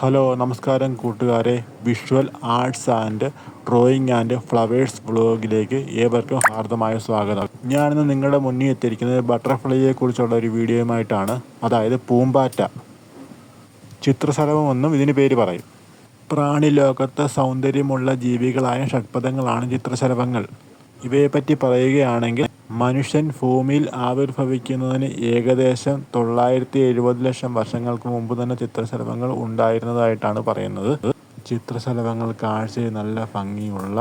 Hello നമസ്കാരം കൂട്ടുകാരെ. Visual arts and drawing and flowers ബ്ലോഗിലേക്ക് ഏവർക്കും ഹാർദമായ സ്വാഗതം. ഞാനിന്ന് നിങ്ങളുടെ മുന്നിൽ എത്തിയിരിക്കുന്നത് ബട്ടർഫ്ലൈയെ കുറിച്ചുള്ള ഒരു വീഡിയോയുമായിട്ടാണ്. അതായത് പൂമ്പാറ്റ. ചിത്രശലഭമെന്നും ഇതിന് പേര് പറയും. പ്രാണിലോകത്ത് സൗന്ദര്യമുള്ള ജീവികളായ ഷഡ്പദങ്ങളാണ് ചിത്രശലഭങ്ങൾ. ഇവയെപ്പറ്റി പറയുകയാണെങ്കിൽ മനുഷ്യൻ ഭൂമിയിൽ ആവിർഭവിക്കുന്നതിന് ഏകദേശം തൊള്ളായിരത്തി എഴുപത് ലക്ഷം വർഷങ്ങൾക്ക് മുമ്പ് തന്നെ ചിത്രശലഭങ്ങൾ ഉണ്ടായിരുന്നതായിട്ടാണ് പറയുന്നത്. ചിത്രശലഭങ്ങൾ കാഴ്ചയിൽ നല്ല ഭംഗിയുള്ള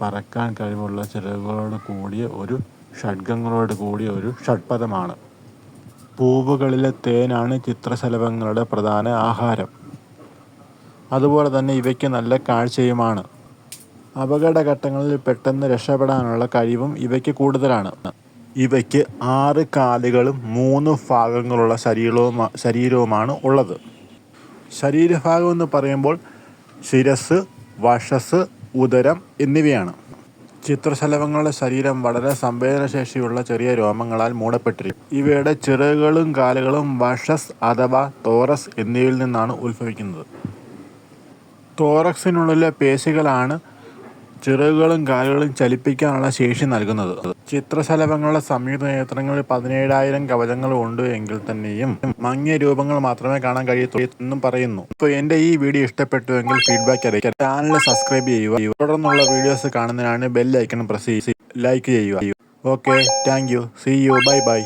പറക്കാൻ കഴിവുള്ള ചിലവുകളോട് കൂടിയ ഒരു ഷഡ്ഗങ്ങളോട് കൂടിയ ഒരു ഷഡ്പദമാണ്. പൂവുകളിലെ തേനാണ് ചിത്രശലഭങ്ങളുടെ പ്രധാന ആഹാരം. അതുപോലെ തന്നെ ഇവയ്ക്ക് നല്ല കാഴ്ചയുമാണ്. അപകടഘട്ടങ്ങളിൽ പെട്ടെന്ന് രക്ഷപ്പെടാനുള്ള കഴിവും ഇവയ്ക്ക് കൂടുതലാണ്. ഇവയ്ക്ക് ആറ് കാലുകളും മൂന്ന് ഭാഗങ്ങളുള്ള ശരീരവും ശരീരവുമാണ് ഉള്ളത്. ശരീരഭാഗം എന്ന് പറയുമ്പോൾ ശിരസ് വഷസ് ഉദരം എന്നിവയാണ്. ചിത്രശലഭങ്ങളുടെ ശരീരം വളരെ സംവേദനശേഷിയുള്ള ചെറിയ രോമങ്ങളാൽ മൂടപ്പെട്ടിരിക്കും ഇവയുടെ ചിറകുകളും കാലുകളും വഷസ് അഥവാ തോറസ് എന്നിവയിൽ നിന്നാണ് ഉത്ഭവിക്കുന്നത്. തോറക്സിനുള്ളിലെ പേശികളാണ് ചിറകുകളും കാലുകളും ചലിപ്പിക്കാനുള്ള ശേഷി നൽകുന്നത്. ചിത്രശലഭങ്ങളുടെ സംയുക്ത നേത്രങ്ങളിൽ പതിനേഴായിരം കവചങ്ങൾ ഉണ്ട് എങ്കിൽ തന്നെയും മങ്ങിയ രൂപങ്ങൾ മാത്രമേ കാണാൻ കഴിയത്തുള്ളൂ എന്നും പറയുന്നു. ഇപ്പോൾ എന്റെ ഈ വീഡിയോ ഇഷ്ടപ്പെട്ടുവെങ്കിൽ ഫീഡ്ബാക്ക് അറിയിക്കുക ചാനൽ സബ്സ്ക്രൈബ് ചെയ്യുക. തുടർന്നുള്ള വീഡിയോസ് കാണുന്നതിനാണ് ബെൽ ഐക്കൺ പ്രസ് ലൈക്ക് ചെയ്യുക. Okay thank you. See you bye bye.